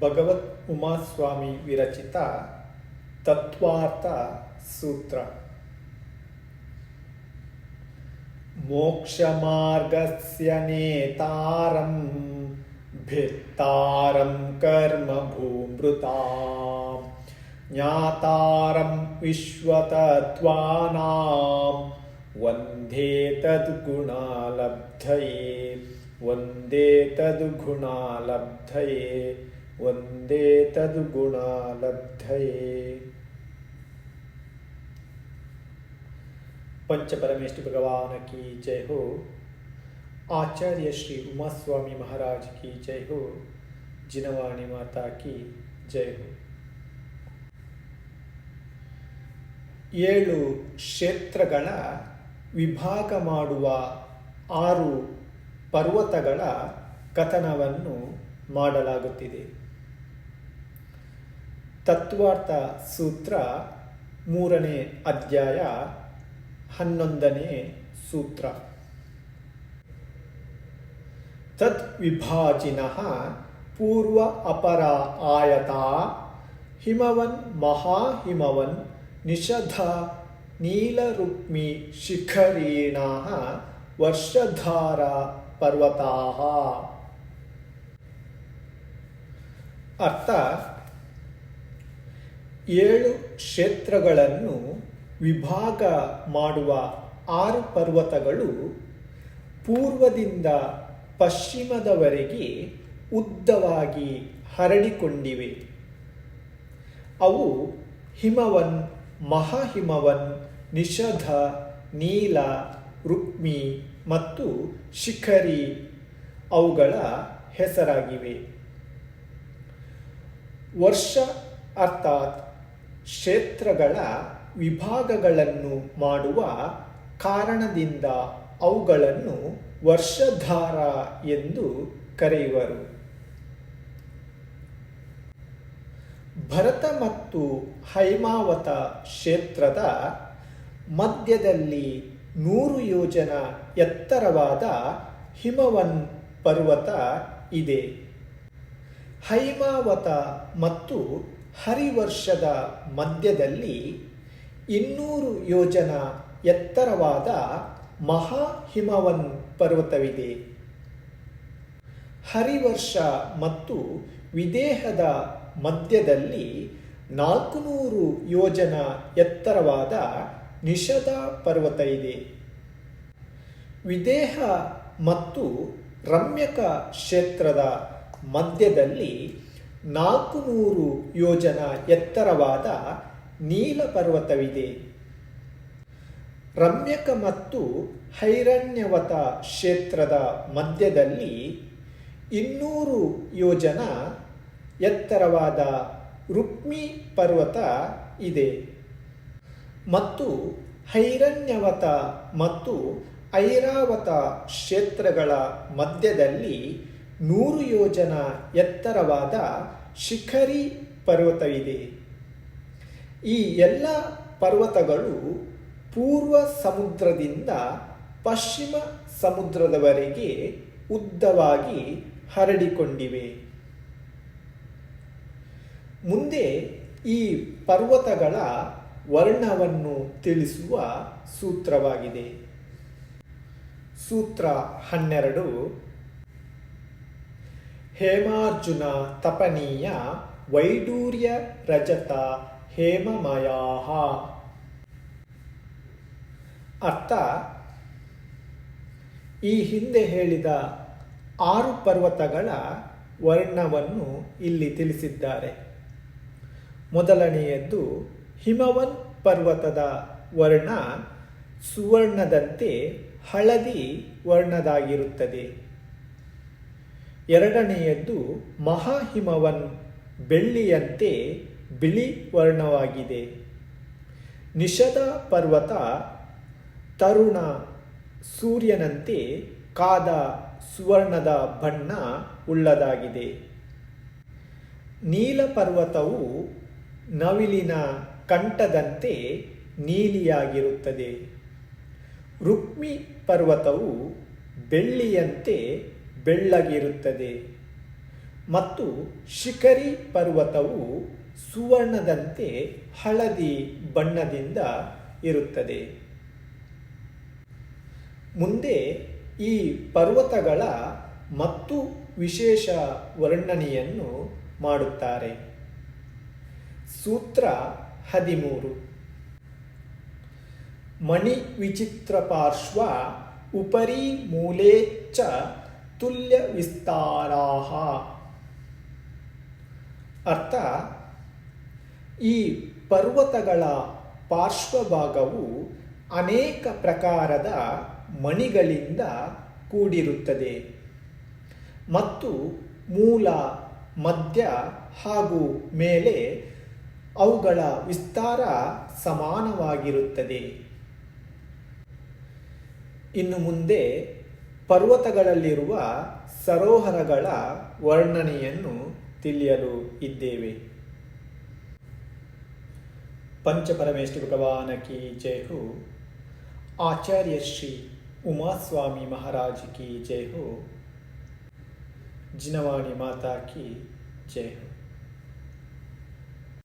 भगवत् उमास्वामी विरचित तत्त्वार्थसूत्र मोक्षमार्गस्य नेतारं भित्तारं कर्म भूमृता ज्ञातारं विश्वतत्त्वानां वन्दे तद्गुणालब्धये। वन्दे तद्गुणालब्धये। वन्दे तद्गुणालब्धये पंचपरमेष्टि भगवान की जय हो आचार्य श्री उमास्वामी महाराज की जय हो जिनवाणी माता की ಜಯ ಹೋ ಏಳು ಕ್ಷೇತ್ರಗಳ ವಿಭಾಗ ಮಾಡುವ ಆರು ಪರ್ವತಗಳ ಕಥನವನ್ನು ಮಾಡಲಾಗುತ್ತಿದೆ ತತ್ವಾರ್ಥ ಸೂತ್ರ ಮೂರನೇ ಅಧ್ಯಾಯ ಹನ್ನೊಂದನೇ ಸೂತ್ರ. ತತ್ ವಿಭಾಜಿನಃ ಪೂರ್ವ ಅಪರ ಆಯತ ಹಿಮವನ್ ಮಹಾಹಿಮವನ್ ನಿಷಧ ನೀಲರುಕ್ಮಿ ಶಿಖರೀಣ ವರ್ಷಧಾರ ಪರ್ವತಾ ಅರ್ಥ ಏಳು ಕ್ಷೇತ್ರಗಳನ್ನು ವಿಭಾಗ ಮಾಡುವ ಆರು ಪರ್ವತಗಳು ಪೂರ್ವದಿಂದ ಪಶ್ಚಿಮದವರೆಗೆ ಉದ್ದವಾಗಿ ಹರಡಿಕೊಂಡಿವೆ. ಅವು ಹಿಮವನ್, ಮಹಾಹಿಮವನ್, ನಿಷಧ, ನೀಲ, ರುಕ್ಮಿ ಮತ್ತು ಶಿಖರಿ ಅವುಗಳ ಹೆಸರಾಗಿವೆ. ವರ್ಷ ಅರ್ಥಾತ್ ಕ್ಷೇತ್ರಗಳ ವಿಭಾಗಗಳನ್ನು ಮಾಡುವ ಕಾರಣದಿಂದ ಅವುಗಳನ್ನು ವರ್ಷಧಾರ ಎಂದು ಕರೆಯುವರು. ಭರತ ಮತ್ತು ಹೈಮಾವತ ಕ್ಷೇತ್ರದ ಮಧ್ಯದಲ್ಲಿ ನೂರು ಯೋಜನ ಎತ್ತರವಾದ ಹಿಮವನ್ ಪರ್ವತ ಇದೆ. ಹೈಮಾವತ ಮತ್ತು ಹರಿವರ್ಷದ ಮಧ್ಯದಲ್ಲಿ ಇನ್ನೂರು ಯೋಜನ ಎತ್ತರವಾದ ಮಹಾ ಹಿಮವನ್ ಪರ್ವತವಿದೆ. ಹರಿವರ್ಷ ಮತ್ತು ವಿದೇಹದ ಮಧ್ಯದಲ್ಲಿ ನಾಲ್ಕುನೂರು ಯೋಜನ ಎತ್ತರವಾದ ನಿಷದ ಪರ್ವತ ಇದೆ. ವಿದೇಹ ಮತ್ತು ರಮ್ಯಕ ಕ್ಷೇತ್ರದ ಮಧ್ಯದಲ್ಲಿ ನಾಲ್ಕು ನೂರು ಯೋಜನ ಎತ್ತರವಾದ ನೀಲ ಪರ್ವತವಿದೆ ರಮ್ಯಕ ಮತ್ತು ಹೈರಣ್ಯವತ ಕ್ಷೇತ್ರದ ಮಧ್ಯದಲ್ಲಿ ಇನ್ನೂರು ಯೋಜನ ಎತ್ತರವಾದ ರುಕ್ಮಿ ಪರ್ವತ ಇದೆ. ಮತ್ತು ಹೈರಣ್ಯವತ ಮತ್ತು ಐರಾವತ ಕ್ಷೇತ್ರಗಳ ಮಧ್ಯದಲ್ಲಿ ನೂರು ಯೋಜನ ಎತ್ತರವಾದ ಶಿಖರಿ ಪರ್ವತವಿದೆ ಈ ಎಲ್ಲ ಪರ್ವತಗಳು ಪೂರ್ವ ಸಮುದ್ರದಿಂದ ಪಶ್ಚಿಮ ಸಮುದ್ರದವರೆಗೆ ಉದ್ದವಾಗಿ ಹರಡಿಕೊಂಡಿವೆ. ಮುಂದೆ ಈ ಪರ್ವತಗಳ ವರ್ಣವನ್ನು ತಿಳಿಸುವ ಸೂತ್ರವಾಗಿದೆ. ಸೂತ್ರ ಹನ್ನೆರಡು ಹೇಮಾರ್ಜುನ ತಪನೀಯ ವೈಡೂರ್ಯ ರಜತ ಹೇಮಮಯಾ ಅರ್ಥ, ಈ ಹಿಂದೆ ಹೇಳಿದ ಆರು ಪರ್ವತಗಳ ವರ್ಣವನ್ನು ಇಲ್ಲಿ ತಿಳಿಸಿದ್ದಾರೆ. ಮೊದಲನೆಯದ್ದು ಹಿಮವನ್ ಪರ್ವತದ ವರ್ಣ ಸುವರ್ಣದಂತೆ ಹಳದಿ ವರ್ಣದಾಗಿರುತ್ತದೆ. ಎರಡನೆಯದ್ದು ಮಹಾಹಿಮವನ್ ಬೆಳ್ಳಿಯಂತೆ ಬಿಳಿ ವರ್ಣವಾಗಿದೆ ನಿಷದ ಪರ್ವತ ತರುಣ ಸೂರ್ಯನಂತೆ ಕಾದ ಸುವರ್ಣದ ಬಣ್ಣ ಉಳ್ಳದಾಗಿದೆ. ನೀಲ ಪರ್ವತವು ನವಿಲಿನ ಕಂಠದಂತೆ ನೀಲಿಯಾಗಿರುತ್ತದೆ. ರುಕ್ಮಿ ಪರ್ವತವು ಬೆಳ್ಳಿಯಂತೆ ಬೆಳ್ಳಗಿರುತ್ತದೆ. ಮತ್ತು ಶಿಖರಿ ಪರ್ವತವು ಸುವರ್ಣದಂತೆ ಹಳದಿ ಬಣ್ಣದಿಂದ ಇರುತ್ತದೆ. ಮುಂದೆ ಈ ಪರ್ವತಗಳ ಮತ್ತು ವಿಶೇಷ ವರ್ಣನೆಯನ್ನು ಮಾಡುತ್ತಾರೆ. ಸೂತ್ರ ಹದಿಮೂರು. ಮಣಿ ವಿಚಿತ್ರ ಪಾರ್ಶ್ವ ಉಪರಿ ಮೂಲೆ ಚ ತುಲ್ಯ ವಿಸ್ತಾರಾಹ ಅರ್ಥ? ಈ ಪರ್ವತಗಳ ಪಾರ್ಶ್ವಭಾಗವು ಅನೇಕ ಪ್ರಕಾರದ ಮಣಿಗಳಿಂದ ಕೂಡಿರುತ್ತದೆ. ಮತ್ತು ಮೂಲ, ಮಧ್ಯ ಹಾಗೂ ಮೇಲೆ ಅವುಗಳ ವಿಸ್ತಾರ ಸಮಾನವಾಗಿರುತ್ತದೆ. ಇನ್ನು ಮುಂದೆ ಪರ್ವತಗಳಲ್ಲಿರುವ ಸರೋವರಗಳ ವರ್ಣನೆಯನ್ನು ತಿಳಿಯಲು ಇದ್ದೇವೆ. ಪಂಚಪರಮೇಶ್ವರ ಭಗವಾನ ಕಿ ಹೋ. ಆಚಾರ್ಯ ಶ್ರೀ ಉಮಾಸ್ವಾಮಿ ಮಹಾರಾಜ ಕಿ ಜಯ ಜಿನವಾಣಿ ಮಾತಾ ಕಿ ಜಯ